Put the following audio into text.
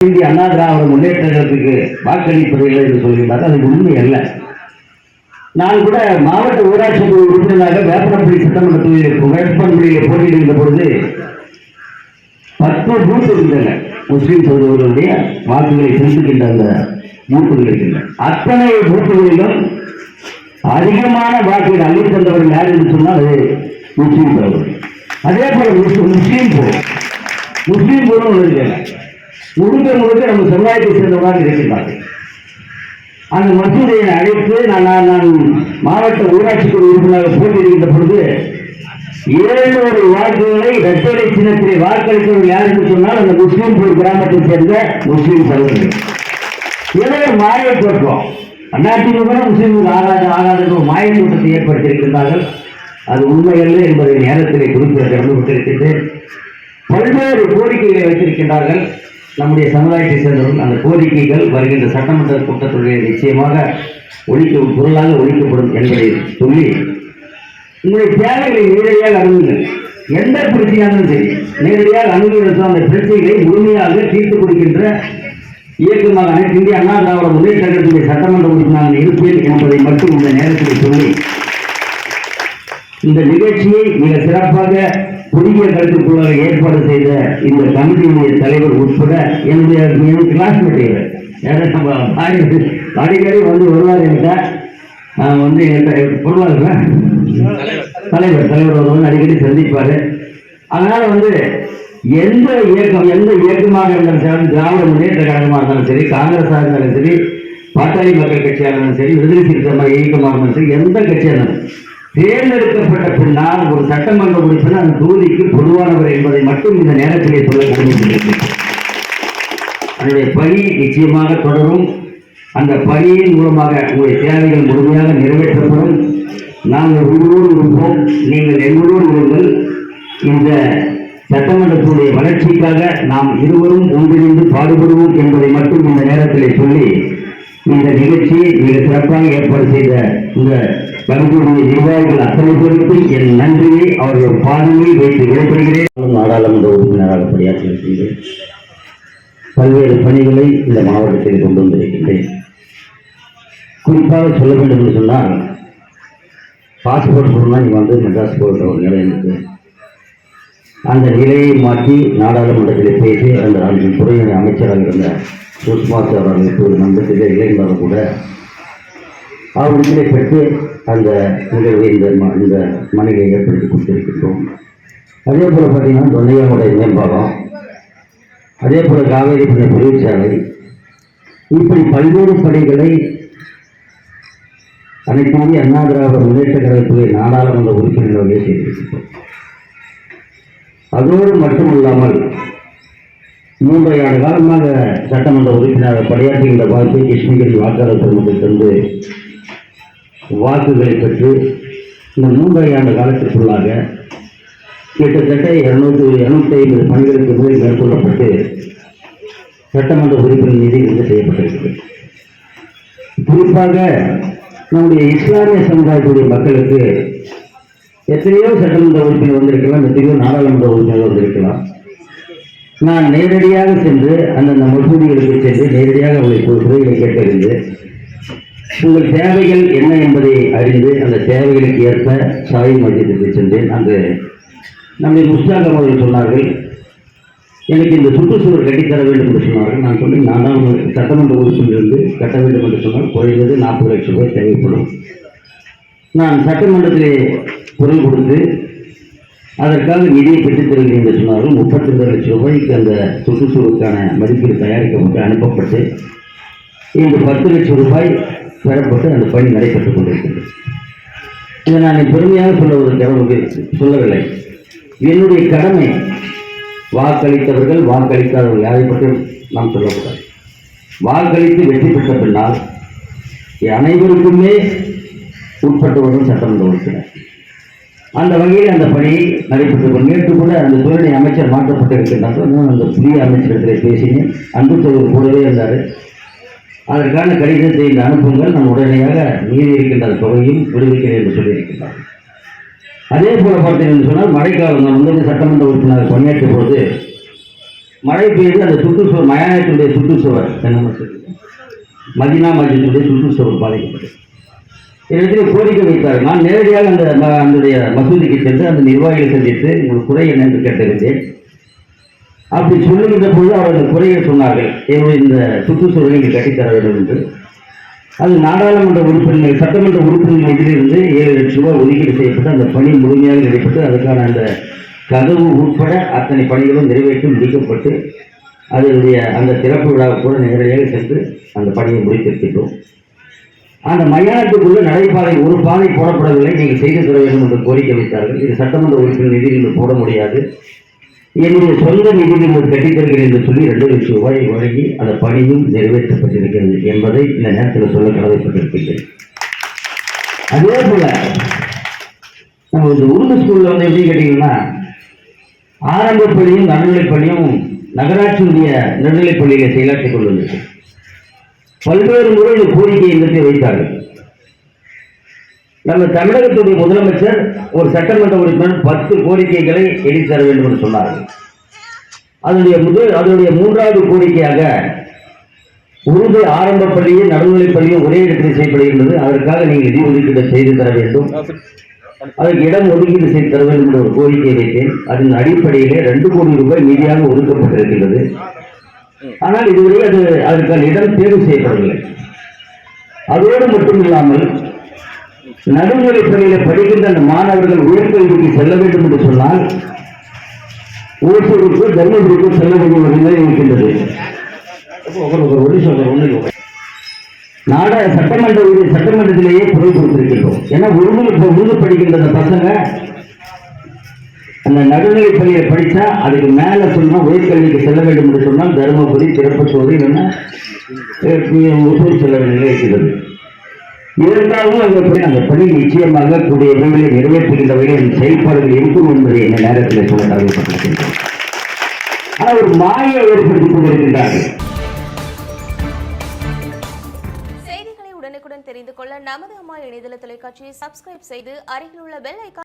இந்திய அண்ணா திராவிட முன்னேற்றத்துக்கு வாக்களிப்பதில்லை என்று சொல்கின்றார் அது உண்மை அல்ல. நான் கூட மாவட்ட ஊராட்சி குழு உறுப்பினராக வேப்பனப்பள்ளி சட்டமன்ற தொகுதியில் வேப்பனப்பள்ளியில் போட்டியிடுகின்ற பொழுது பத்து பூத் இருந்தன. முஸ்லீம் சகோதரர்களுடைய வாக்குகளை செலுத்துகின்ற அந்த பூத்துகள் இருக்கின்றன. அத்தனை பூத்துகளிலும் அதிகமான வாக்குகள் அள்ளி தந்தவர்கள் யார் என்று சொன்னால் அது முஸ்லீம் சகோதரர் அதே போல முஸ்லீம் முஸ்லீம் போர். முஸ்லீம் முழுக்க முழுக்க நம்ம சமுதாயத்தை சேர்ந்தவராக இருக்கின்றார்கள் அந்த மசூதியை அழைத்து நான் நான் மாவட்ட ஊராட்சி குழு உறுப்பினராக போட்டியிடுகின்ற பொழுது ஏழுநூறு வாக்குகளை இரட்டை சின்னத்திலே வாக்களித்தவர்கள் யார் என்று சொன்னால் அந்த முஸ்லீம் கிராமத்தை சேர்ந்த முஸ்லீம் சகோதரர்கள் ஏதோ மாய தோற்றம் அதிமுக முஸ்லீம்கள் ஆகாத ஆகாத மாய தோற்றத்தை ஏற்படுத்தியிருக்கிறார்கள் அது உண்மையல்ல என்பதை நேரத்திலே குறிப்பிட கடமைப்பட்டிருக்கின்றேன் பல்வேறு கோரிக்கைகளை வைத்திருக்கின்றார்கள். நம்முடைய சமுதாயத்தை சேர்ந்தவர்கள் அந்த கோரிக்கைகள் வருகின்ற சட்டமன்ற கூட்டத்துடைய நிச்சயமாக ஒழிக்க பொருளாக ஒழிக்கப்படும் என்பதை சொல்லி உங்களுடைய தேவைகளை நேரடியாக அணுகுங்கள். எந்த பிரச்சனையாலும் சரி நேரடியாக அணுகுகிறது அந்த பிரச்சனைகளை முழுமையாக தீர்த்து கொடுக்கின்ற இயக்கமாக அனைத்து இந்திய அண்ணா திராவிட முன்னேற்ற கழகத்துடைய சட்டமன்ற உறுப்பினர் இருப்பேன் என்பதை மட்டும் இந்த நேரத்தில் சொல்லி இந்த நிகழ்ச்சியை மிக சிறப்பாக குறுகிய கருத்துக்குள்ள ஏற்பாடு செய்த இந்த கமிட்டியினுடைய தலைவர் உட்பட என்னுடைய கிளாஸ்மேட் இவர். நம்ம அடிக்கடி வந்து வருவார் என்கிட்ட. வந்து என்கிட்ட பொருளாதார தலைவர் தலைவர் வந்து அடிக்கடி சந்திப்பார். அதனால வந்து எந்த இயக்கம் எந்த இயக்கமாக இருந்தாலும் சரி திராவிட முன்னேற்ற கழகமாக இருந்தாலும் சரி காங்கிரஸாக இருந்தாலும் சரி பாட்டாளி மக்கள் கட்சியாக இருந்தாலும் சரி விடுதலை சிறுத்தை இயக்கமாக இருந்தாலும் சரி எந்த கட்சியாக இருந்தாலும் தேர்ந்தெடுக்கப்பட்ட பின்னால் ஒரு சட்டமன்ற உறுப்பினர் அந்த தொகுதிக்கு பொதுவானவர் என்பதை மட்டும் இந்த நேரத்திலே சொல்ல விரும்புகிறேன் அதனுடைய பணி நிச்சயமாக தொடரும். அந்த பணியின் மூலமாக உங்களுடைய தேவைகள் முழுமையாக நிறைவேற்றப்படும். நாங்கள் உங்களோடு இருப்போம். நீங்கள் எங்களோடு இருங்கள். இந்த சட்டமன்றத்துடைய வளர்ச்சிக்காக நாம் இருவரும் ஒன்றிணைந்து பாடுபடுவோம் என்பதை மட்டும் இந்த நேரத்திலே சொல்லி இந்த நிகழ்ச்சியை மிக சிறப்பாக ஏற்பாடு செய்த இந்த கமிட்டியுடைய நிர்வாகிகள் அத்தனை பேருக்கும் என் நன்றியை அவர்கள் பாதையில் வைத்து விடைபெறுகிறேன். நாடாளுமன்ற உறுப்பினராக பணியாற்றியிருக்கின்றேன் பல்வேறு பணிகளை இந்த மாவட்டத்தில் கொண்டு வந்திருக்கின்றேன். குறிப்பாக சொல்ல வேண்டும் என்று சொன்னால் பாஸ்போர்ட் சொன்னால் இங்கே வந்து மெட்ராஸ் போகிற ஒரு நிலை இருக்கு. அந்த நிலையை மாற்றி நாடாளுமன்றத்தில் பேசி அந்த அந்த துறையின் அமைச்சராக இருந்த சுஷ்மா அவர்கள் இப்போது நம்பத்திலே இளைஞர்கள் கூட அவர்களை பெற்று அந்த நிகழ்வை இந்த ம- இந்த மனைவியை ஏற்படுத்தி கொடுத்திருக்கின்றோம் அதே போல் பார்த்தீங்கன்னா தொன்னையாவுடைய மேம்பாலம் அதே போல் காவேரி பண்ண தொழிற்சாலை இப்படி பல்வேறு பணிகளை அனைத்து இந்திய அண்ணா திராவிட முன்னேற்ற கழகத்துறை நாடாளுமன்ற உறுப்பினர்களே செய்திருக்கிறோம் அதோடு மட்டுமல்லாமல் மூன்றரை ஆண்டு காலமாக சட்டமன்ற உறுப்பினராக பணியாற்றுகின்ற வாய்ப்பை கிருஷ்ணகிரி வாக்காளர் பெருமக்கள் வாக்குகளை பெற்று இந்த மூன்றரை ஆண்டு காலத்திற்குள்ளாக கிட்டத்தட்ட இருநூத்தி இருநூத்தி ஐம்பது பணிகளுக்கு முறை மேற்கொள்ளப்பட்டு சட்டமன்ற உறுப்பினர் நிதி வந்து செய்யப்பட்டிருக்கிறது. குறிப்பாக நம்முடைய இஸ்லாமிய சமுதாயத்துடைய மக்களுக்கு எத்தனையோ சட்டமன்ற உறுப்பினர் வந்திருக்கலாம் எத்தனையோ நாடாளுமன்ற உறுப்பினர் வந்திருக்கலாம். நான் நேரடியாக சென்று அந்தந்த மசூதிகளுக்கு சென்று நேரடியாக அவர்களை கு- குறைகளை கேட்டறிந்து உங்கள் தேவைகள் என்ன என்பதை அறிந்து அந்த தேவைகளுக்கு ஏற்ப சாய் மத்தியத்துக்கு சென்றேன். அங்கு நம்முடைய முஸ்தாக் அவர்கள் சொன்னார்கள். எனக்கு இந்த சுற்றுச்சூழல் கட்டித்தர வேண்டும் என்று சொன்னார்கள். நான் சொன்னேன் நான் தான் உங்களுக்கு சட்டமன்ற உறுப்பினரிலிருந்து கட்ட வேண்டும் என்று சொன்னால் குறைந்தது நாற்பது லட்சம் ரூபாய் தேவைப்படும். நான் சட்டமன்றத்திலே குரல் கொடுத்து அதற்காக நிதியை பெற்றுத் தருகிறேன் என்று சொன்னார்கள் முப்பத்தி ரெண்டு லட்சம் ரூபாய்க்கு அந்த சுற்றுச்சூழலுக்கான மதிப்பீடு தயாரிக்கப்பட்டு அனுப்பப்பட்டு இன்று பத்து லட்சம் ரூபாய் பெறப்பட்டு அந்த பணி நடைபெற்றுக் கொண்டிருக்கிறது. இதை நான் பெருமையாக சொல்லுவதற்கு சொல்லவில்லை. என்னுடைய கடமை வாக்களித்தவர்கள் வாக்களிக்காதவர்கள் யாரை பற்றியும் நாம் சொல்லக்கூடாது. வாக்களித்து வெற்றி பெற்ற பின்னால் அனைவருக்குமே உட்பட்டவர்கள் சட்டமன்ற உறுப்பினர். அந்த வகையில் அந்த பணி நடைபெற்று நேற்று கூட அந்த துறை அமைச்சர் மாற்றப்பட்டிருக்கின்றார்கள் நான் அந்த புதிய அமைச்சரிடத்தில் பேசினேன். அன்பு தொழில் கூடவே இருந்தார். அதற்கான கடிதத்தை இந்த அனுப்புங்கள். நான் உடனடியாக மீதி இருக்கின்ற தொகையும் விடுவிக்கிறேன் என்று சொல்லியிருக்கின்றார். அதே போல பார்த்தீங்கன்னு சொன்னால் மழைக்காலம் நான் வந்து சட்டமன்ற உறுப்பினர் பணியாற்றிய போது மழை பெய்து அந்த சுற்றுச்சுவர் மயானத்துடைய சுற்றுச்சுவர் என்ன மதினா மஸ்ஜிதுடைய சுற்றுச்சுவர் பாதிக்கப்பட்டது. இடத்துல கோரிக்கை வைத்தார். நான் நேரடியாக அந்த அந்த அதனுடைய மசூதிக்கு சென்று அந்த நிர்வாகிகளை சந்தித்து உங்கள் குறை என்ன என்று கேட்டிருந்தேன் அப்படி சொல்லுகின்ற பொழுது அவர்கள் குறையை சொன்னார்கள். என்னுடைய இந்த சுற்றுச்சூழலை நீங்கள் கட்டித்தர வேண்டும் என்று. அது நாடாளுமன்ற உறுப்பினர்கள் சட்டமன்ற உறுப்பினர்கள் இதிலிருந்து ஏழு லட்சம் ரூபாய் ஒதுக்கீடு செய்யப்பட்டு அந்த பணி முழுமையாக நடைபெற்று அதுக்கான அந்த கதவு உட்பட அத்தனை பணிகளும் நிறைவேற்றி முடிக்கப்பட்டு அதனுடைய அந்த திறப்பு விழாவுக்கு கூட நேரடியாக சென்று அந்த பணியை முடித்திருக்கின்றோம். அந்த மயானத்துக்குள்ள நடைபாதை ஒரு பாதை போடப்படவில்லை. நீங்கள் செய்து தர வேண்டும் என்று கோரிக்கை வைத்தார்கள். இது சட்டமன்ற உறுப்பினர் நிதியில் போட முடியாது. என்னுடைய சொந்த நிதியில் ஒரு கட்டித் என்று சொல்லி ரெண்டு லட்சம் ரூபாயை வழங்கி அந்த பணியும் நிறைவேற்றப்பட்டிருக்கிறது என்பதை இந்த நேரத்தில் சொல்ல கடமைப்பட்டிருக்கின்றேன். அதே போல நம்ம இந்த உருது ஸ்கூலில் வந்து எப்படி கேட்டீங்கன்னா ஆரம்ப பள்ளியும் நடுநிலைப் பள்ளியும் நகராட்சியுடைய நடுநிலைப் பள்ளியில செயலாற்றிக் கொண்டுள்ளது பல்வேறு முறை இந்த கோரிக்கையை எங்களுக்கு வைத்தார்கள். நம்ம தமிழகத்துடைய முதலமைச்சர் ஒரு சட்டமன்ற உறுப்பினர் பத்து கோரிக்கைகளை எழுதி தர வேண்டும் என்று சொன்னார்கள் அதனுடைய முதல் அதனுடைய மூன்றாவது கோரிக்கையாக உருது ஆரம்ப பள்ளியும் நடுநிலைப் பள்ளியும் ஒரே இடத்தில் செய்யப்படுகின்றது அதற்காக நீங்கள் நிதி ஒதுக்கீடு செய்து தர வேண்டும். அதற்கு இடம் ஒதுக்கீடு செய்து தர வேண்டும் என்ற ஒரு கோரிக்கை வைத்தேன். அதன் அடிப்படையிலே ரெண்டு கோடி ரூபாய் நிதியாக ஒதுக்கப்பட்டிருக்கிறது ஆனால் இதுவரை அது அதற்கான இடம் தேர்வு செய்யப்படவில்லை. அதோடு மட்டும் இல்லாமல் நடுநிலை பள்ளியில படிக்கின்ற அந்த மாணவர்கள் உயர்கல்விக்கு செல்ல வேண்டும் என்று சொன்னால் ஓசூருக்கு தர்மபுரிக்கு செல்ல வேண்டிய ஒரு நிலை இருக்கின்றது. நாட சட்டமன்ற சட்டமன்றத்திலேயே குரல் கொடுத்திருக்கின்றோம். ஏன்னா உருது இப்போ உருது படிக்கின்ற பசங்க அந்த நடுநிலைப் பள்ளியை படித்தா அதுக்கு மேலே சொன்னால் உயர்கல்விக்கு செல்ல வேண்டும் என்று சொன்னால் தருமபுரி திருப்பத்தூர் இல்லைன்னா அஹ், ஒசூர் செல்ல வேண்டிய இருக்கிறது. இருந்தாலும் அந்த பணி அந்த பணி நிச்சயமாக கூடிய விரைவில் நிறைவேற்றுகின்ற வகையில் செயல்பாடுகள் இருக்கும் என்பதை இந்த நேரத்தில் சொல்ல கடமைப்பட்டிருக்கின்றோம் ஆனால் ஒரு மாயை ஏற்படுத்திக் கொண்டிருக்கின்றார்கள். செய்திகளை உடனுக்குடன் தெரிந்து கொள்ள நமது அம்மா இணையதள தொலைக்காட்சியை சப்ஸ்கிரைப் செய்து அருகில் உள்ள பெல் ஐக்கான்